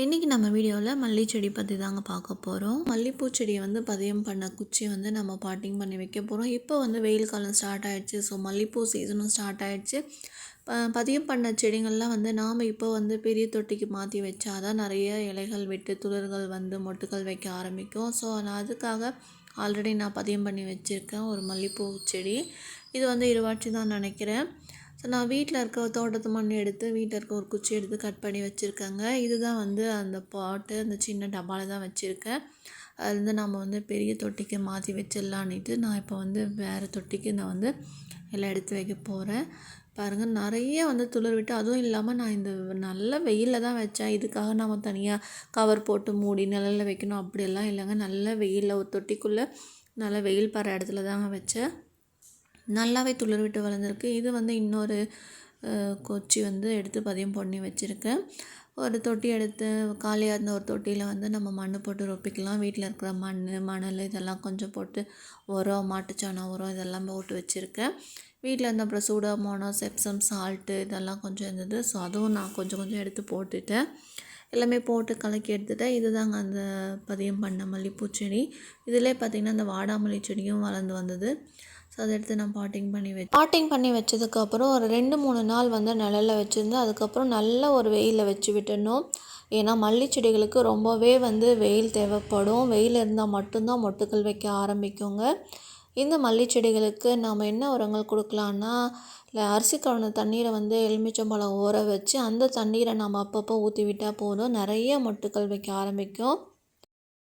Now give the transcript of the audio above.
இன்றைக்கி நம்ம வீடியோவில் மல்லி செடி பற்றி தாங்க பார்க்க போகிறோம் மல்லிப்பூ செடியை வந்து பதியம் பண்ண குச்சி வந்து நம்ம பாட்டிங் பண்ணி வைக்க போகிறோம் இப்போ வந்து வெயில் காலம் ஸ்டார்ட் ஆயிடுச்சு. ஸோ மல்லிப்பூ சீசனும் ஸ்டார்ட் ஆயிடுச்சு. பதியம் பண்ண செடிங்கள்லாம் வந்து நாம் இப்போ வந்து பெரிய தொட்டிக்கு மாற்றி வச்சாதான் நிறைய இலைகள் விட்டு துளிர்கள் வந்து மொட்டுக்கள் வைக்க ஆரம்பிக்கும். ஸோ நான் அதுக்காக ஆல்ரெடி நான் பதியம் பண்ணி வச்சுருக்கேன் ஒரு மல்லிப்பூ செடி. இது வந்து இருவாட்சி தான் நினைக்கிறேன். ஸோ நான் வீட்டில் இருக்க தோட்டத்து மண் எடுத்து வீட்டில் இருக்க ஒரு குச்சி எடுத்து கட் பண்ணி வச்சுருக்கேங்க. இதுதான் வந்து அந்த பாட்டு அந்த சின்ன டப்பாவில் தான் வச்சுருக்கேன். அது வந்து நம்ம வந்து பெரிய தொட்டிக்கு மாற்றி வச்சிடலான்னுட்டு நான் இப்போ வந்து வேறு தொட்டிக்கு நான் வந்து எல்லாம் எடுத்து வைக்க போகிறேன் பாருங்கள் நிறைய வந்து துளிர் விட்டு அதுவும் இல்லாமல் நான் இந்த நல்ல வெயிலில் தான் வச்சேன். இதுக்காக நம்ம தனியாக கவர் போட்டு மூடி நிழலில் வைக்கணும். அப்படியெல்லாம் இல்லைங்க. நல்ல வெயிலில் ஒரு தொட்டிக்குள்ளே நல்ல வெயில் பற இடத்துல தாங்க வச்சேன். நல்லாவே துளிர் விட்டு வளர்ந்துருக்கு. இது வந்து இன்னொரு கொச்சி வந்து எடுத்து பதியம் பண்ணி வச்சுருக்கேன் ஒரு தொட்டி எடுத்து காலியாக இருந்த ஒரு தொட்டியில் வந்து நம்ம மண் போட்டு ரொப்பிக்கலாம். வீட்டில் இருக்கிற மண் மணல் இதெல்லாம் கொஞ்சம் போட்டு உரம் மாட்டுச்சாணம் உரம் இதெல்லாம் போட்டு வச்சுருக்கேன் வீட்டில் இருந்த அப்புறம் சூடாமோனோ செப்சம் சால்ட்டு இதெல்லாம் கொஞ்சம் இருந்தது. ஸோ அதுவும் நான் கொஞ்சம் கொஞ்சம் எடுத்து போட்டுட்டேன் எல்லாமே போட்டு கலக்கி எடுத்துட்டேன் இதுதாங்க அந்த பதியம் பண்ண மல்லிப்பூ செடி. இதிலே பார்த்திங்கன்னா அந்த வாடாமல்லி செடியும் வளர்ந்து வந்தது. ஸோ அதை எடுத்து நான் பாட்டிங் பண்ணி வச்சு பாட்டிங் பண்ணி வச்சதுக்கப்புறம் ஒரு ரெண்டு மூணு நாள் வந்து நிழலில் வச்சுருந்தேன் அதுக்கப்புறம் நல்ல ஒரு வெயிலில் வச்சு விட்டுடணும். ஏன்னா மல்லி செடிகளுக்கு ரொம்பவே வந்து வெயில் தேவைப்படும். வெயில் இருந்தால் மட்டும்தான் மொட்டுக்கள் வைக்க ஆரம்பிக்குங்க. இந்த மல்லி செடிகளுக்கு நாம் என்ன உரங்கள் கொடுக்கலான்னா இல்லை அரிசி கழுவுன தண்ணீரை வந்து எலுமிச்சம்பழம் ஊற வச்சு அந்த தண்ணீரை நம்ம அப்பப்போ ஊற்றி விட்டால் போதும். நிறைய மொட்டுக்கள் வைக்க ஆரம்பிக்கும்.